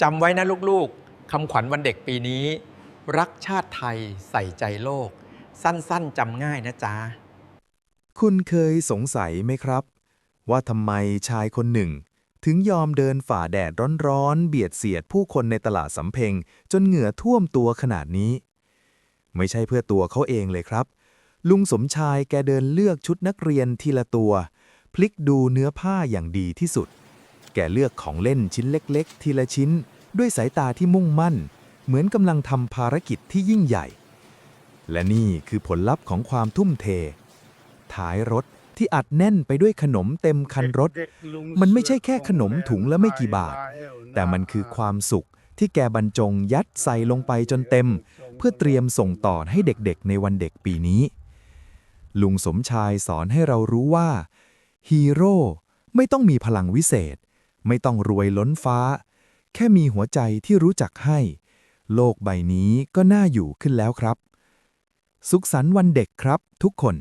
จำไว้นะลูกๆคำขวัญวันเด็กปีนี้ รักชาติไทยใส่ใจโลก สั้นๆจำง่ายนะจ๊ะ คุณเคยสงสัยไหมครับ ว่าทำไมชายคนหนึ่ง ถึงยอมเดินฝ่าแดดร้อนๆ เบียดเสียดผู้คนในตลาดสำเพ็ง จนเหงื่อท่วมตัวขนาดนี้ ไม่ใช่เพื่อตัวเขาเองเลยครับ ลุงสมชายแกเดินเลือกชุดนักเรียนทีละตัว พลิกดูเนื้อผ้าอย่างดีที่สุด แกเลือกของเล่นชิ้นเล็กๆ ทีละชิ้น ด้วยสายตาที่มุ่งมั่น เหมือนกำลังทำภารกิจที่ยิ่งใหญ่ และนี่คือผลลัพธ์ของความทุ่มเท ท้ายรถที่อัดแน่นไปด้วยขนมเต็มคันรถ มันไม่ใช่แค่ขนมถุงละไม่กี่บาท แต่มันคือความสุขที่แกบรรจงยัดใส่ลงไปจนเต็ม เพื่อเตรียมส่งต่อให้เด็กๆ ในวันเด็กปีนี้ ลุงสมชายสอนให้เรารู้ว่าฮีโร่ไม่ต้องมีพลังวิเศษ ไม่ต้องรวยล้นฟ้า แค่มีหัวใจที่รู้จักให้ โลกใบนี้ก็น่าอยู่ขึ้นแล้วครับ สุขสันต์วันเด็กครับทุกคน